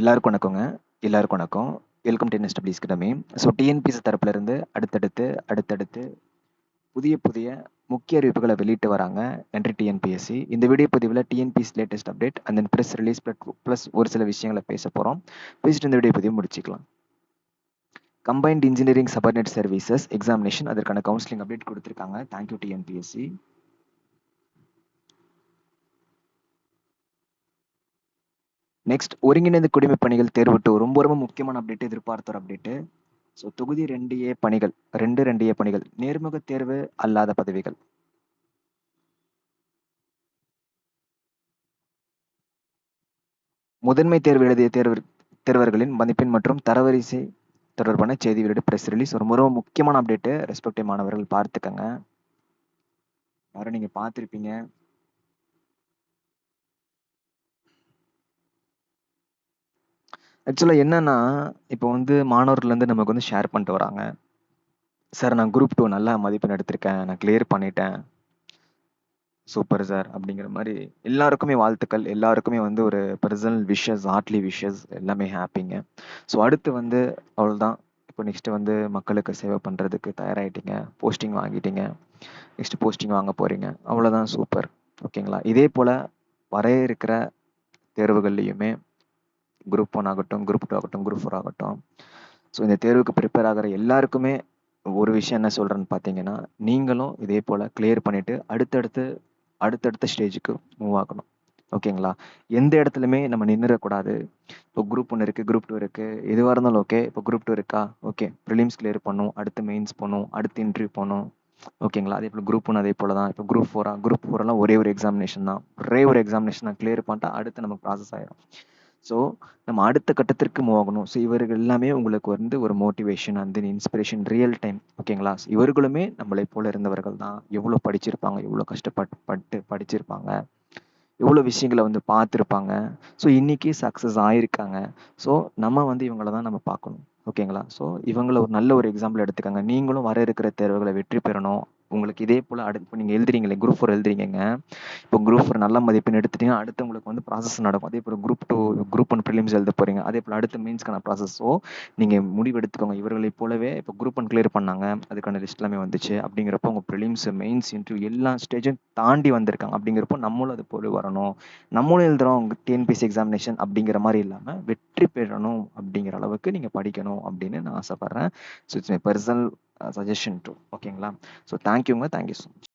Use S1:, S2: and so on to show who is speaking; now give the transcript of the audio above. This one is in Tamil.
S1: எல்லாருக்கும் வணக்கங்க. எல்லாருக்கும் வணக்கம். வெல்கம் டு என்எஸ்டபிள்யூஸ் கிடமே ஸோ டிஎன்பிசி தரப்புல இருந்து அடுத்தடுத்து அடுத்தடுத்து புதிய புதிய முக்கிய அறிவிப்புகளை வெளியிட்டு வராங்க நன்றி டிஎன்பிஎஸ்சி இந்த வீடியோ பதிவில் TNPSC latest update and then press release plus ஒரு சில விஷயங்களை பேச போகிறோம் பேசிட்டு இந்த வீடியோ பதிவு முடிச்சுக்கலாம். Combined engineering subordinate services examination அதற்கான கவுன்சிலிங் அப்டேட் கொடுத்துருக்காங்க. தேங்க்யூ டிஎன்பிஎஸ்சி நெக்ஸ்ட் ஒருங்கிணைந்த குடிமை பணிகள் தேர்வு டூ ரொம்ப ரொம்ப முக்கியமான அப்டேட் எதிர்பார்த்த ஒரு அப்டேட்டு ஸோ தொகுதி ரெண்டு ஏ பணிகள் ரெண்டு ரெண்டு ஏ பணிகள் நேர்முக தேர்வு அல்லாத பதவிகள். முதன்மை தேர்வு எழுதிய தேர்வு தேர்வர்களின் மதிப்பெண் மற்றும் தரவரிசை தொடர்பான செய்தி வெளியீடு ப்ரெஸ் ரிலீஸ் ரொம்ப ரொம்ப முக்கியமான அப்டேட்டு ரெஸ்பெக்டிவ் மாணவர்கள் பார்த்துக்கங்க. யாரும் நீங்கள் பார்த்துருப்பீங்க. ஆக்சுவலாக என்னன்னா இப்போ வந்து மாணவர்கள்லேருந்து நமக்கு வந்து ஷேர் பண்ணிட்டு வராங்க. சார் நான் குரூப் டூ நல்லா மதிப்பெண் எடுத்திருக்கேன். நான் கிளியர் பண்ணிட்டேன். சூப்பர் சார் அப்படிங்கிற மாதிரி எல்லாருக்குமே வாழ்த்துக்கள். எல்லாருக்குமே வந்து ஒரு பர்சனல் விஷஸ் ஹார்ட்லி விஷஸ் எல்லாமே ஹாப்பிங்க ஸோ அடுத்து வந்து அவ்வளோதான் இப்போ நெக்ஸ்ட் வந்து மக்களுக்கு சேவை பண்ணுறதுக்கு தயாராகிட்டீங்க போஸ்டிங் வாங்கிட்டீங்க. நெக்ஸ்ட் போஸ்டிங் வாங்க போகிறீங்க அவ்வளோதான் சூப்பர் ஓகேங்களா இதே போல் வர இருக்கிற தேர்வுகள்லையுமே குரூப் ஒன் ஆகட்டும் குரூப் டூ ஆகட்டும் குரூப் ஃபோர் ஆகட்டும். ஸோ இந்த தேர்வுக்கு ப்ரிப்பேர் ஆகிற எல்லாருக்குமே ஒரு விஷயம் என்ன சொல்கிறேன்னு பார்த்தீங்கன்னா நீங்களும் இதே போல் கிளியர் பண்ணிவிட்டு அடுத்தடுத்து அடுத்தடுத்த ஸ்டேஜுக்கு மூவ் ஆகணும். ஓகேங்களா? எந்த இடத்துலையுமே நம்ம நின்றுடக்கூடாது இப்போ குரூப் ஒன்று இருக்குது குரூப் டூ இருக்குது எதுவாக இருந்தாலும் ஓகே இப்போ குரூப் டூ இருக்கா? ஓகே ப்ரிலிம்ஸ் கிளியர் பண்ணும். அடுத்து மெயின்ஸ் போகணும் அடுத்து இன்டர்வியூ போகணும் ஓகேங்களா? அதே போல் குரூப் ஒன்று அதே போல் தான் இப்போ குரூப் ஃபோரா குரூப் ஃபோரெல்லாம் ஒரே ஒரு எக்ஸாமினேஷன் தான். ஒரே ஒரு எக்ஸாமினேஷன் தான் கிளியர் பண்ணிட்டா அடுத்து நமக்கு ப்ராசஸ் ஆயிடும் ஸோ நம்ம அடுத்த கட்டத்திற்கு மூவ் ஆகணும். ஸோ இவர்கள் எல்லாமே உங்களுக்கு வந்து ஒரு மோட்டிவேஷன் அந்த இன்ஸ்பிரேஷன் ரியல் டைம் ஓகேங்களா இவர்களுமே நம்மளை போல இருந்தவர்கள் தான். எவ்வளோ படிச்சிருப்பாங்க எவ்வளோ கஷ்டப்பட்டு பட்டு படிச்சிருப்பாங்க. எவ்வளோ விஷயங்களை வந்து பார்த்துருப்பாங்க. ஸோ இன்னைக்கு சக்ஸஸ் ஆயிருக்காங்க. ஸோ நம்ம வந்து இவங்கள தான் நம்ம பார்க்கணும் ஓகேங்களா ஸோ இவங்கள ஒரு நல்ல ஒரு எக்ஸாம்பிள் எடுத்துக்கோங்க. நீங்களும் வர இருக்கிற தேர்வுகளை வெற்றி பெறணும். உங்களுக்கு இதே போல் அடு இப்போ நீங்கள் எழுதுறீங்களே குரூப் ஃபோர் எழுதுறீங்க இப்போ குரூப் ஃபோர் நல்ல மதிப்பெண் எடுத்துட்டீங்கன்னா அடுத்து உங்களுக்கு வந்து ப்ராசஸ் நடக்கும். அதே போல் group two group one prelims எழுத போகிறீங்க அதே போல் அடுத்த மீன்ஸ்க்கான ப்ராசஸோ நீங்கள் முடிவு எடுத்துக்கோங்க. இவர்களை போலவே இப்போ குரூப் ஒன் கிளியர் பண்ணாங்க. அதுக்கான லிஸ்ட் எல்லாமே வந்துச்சு. அப்படிங்கிறப்போ உங்கள் ப்ரிலிம்ஸ் மெயின்ஸ் இன்டர்வியூ எல்லா ஸ்டேஜும் தாண்டி வந்திருக்காங்க. அப்படிங்கிறப்போ நம்மளும் அது போல வரணும். நம்மளும் எழுதுகிறோம் டிஎன்பிசி எக்ஸாமினேஷன் அப்படிங்கிற மாதிரி இல்லாமல் வெற்றி பெறணும் அப்படிங்கிற அளவுக்கு நீங்கள் படிக்கணும் அப்படின்னு நான் ஆசைப்பட்றேன். So it's my personal suggestion to ஓகேங்களா ஸோ தேங்க்யூங்க தேங்க்யூ ஸோ மச்